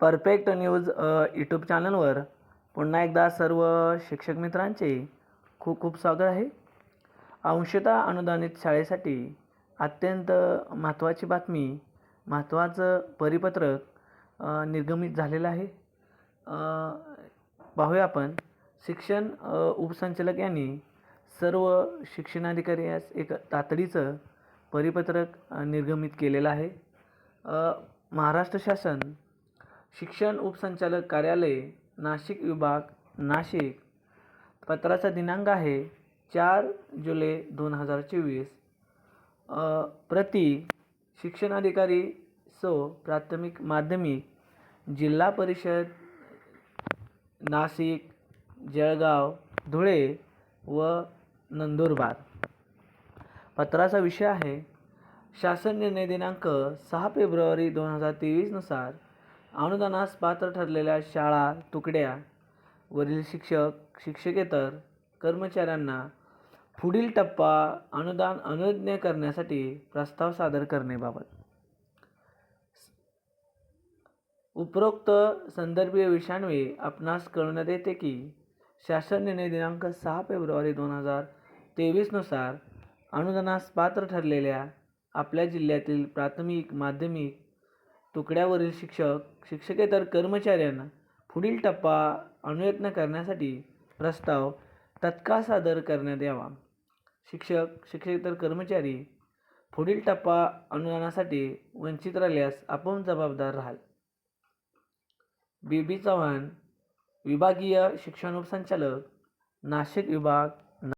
Perfect news YouTube चॅनलवर पुन्हा एकदा सर्व शिक्षक मित्रांचे खूप खूप स्वागत आहे. अंशतः अनुदानित शाळेसाठी अत्यंत महत्त्वाची बातमी महत्त्वाचं परिपत्रक निर्गमित झालेलं आहे. पाहूया आपण. शिक्षण उपसंचालक यांनी सर्व शिक्षणाधिकारी यास एक तातडीचं परिपत्रक निर्गमित केलेलं आहे. महाराष्ट्र शासन शिक्षण उपसंचालक कार्यालय नाशिक विभाग नाशिक. पत्राचा दिनांक आहे चार जुलै दोन हजार चोवीस. प्रति शिक्षणाधिकारी सो प्राथमिक माध्यमिक जिल्हा परिषद नाशिक जळगाव धुळे व नंदुरबार. पत्राचा विषय आहे शासन निर्णय दिनांक सहा फेब्रुवारी दोन हजार तेवीसनुसार अनुदानास पात्र ठरलेल्या शाळा तुकड्या वरील शिक्षक शिक्षकेतर कर्मचाऱ्यांना पुढील टप्पा अनुदान अनुज्ञ करण्यासाठी प्रस्ताव सादर करण्याबाबत. उपरोक्त संदर्भीय विषयान्वये आपणास कळवण्यात येते की शासन निर्णय दिनांक सहा फेब्रुवारी दोन हजार तेवीसनुसार अनुदानास पात्र ठरलेल्या आपल्या जिल्ह्यातील प्राथमिक माध्यमिक तुकड्यावरील शिक्षक शिक्षकेतर कर्मचाऱ्यांना पुढील टप्पा अनुयत्न करण्यासाठी प्रस्ताव तत्काळ सादर करण्यात यावा. शिक्षक शिक्षकेतर कर्मचारी पुढील टप्पा अनुदानासाठी वंचित राहिल्यास आपण जबाबदार राहाल. बी. बी. चव्हाण विभागीय शिक्षण उपसंचालक नाशिक विभाग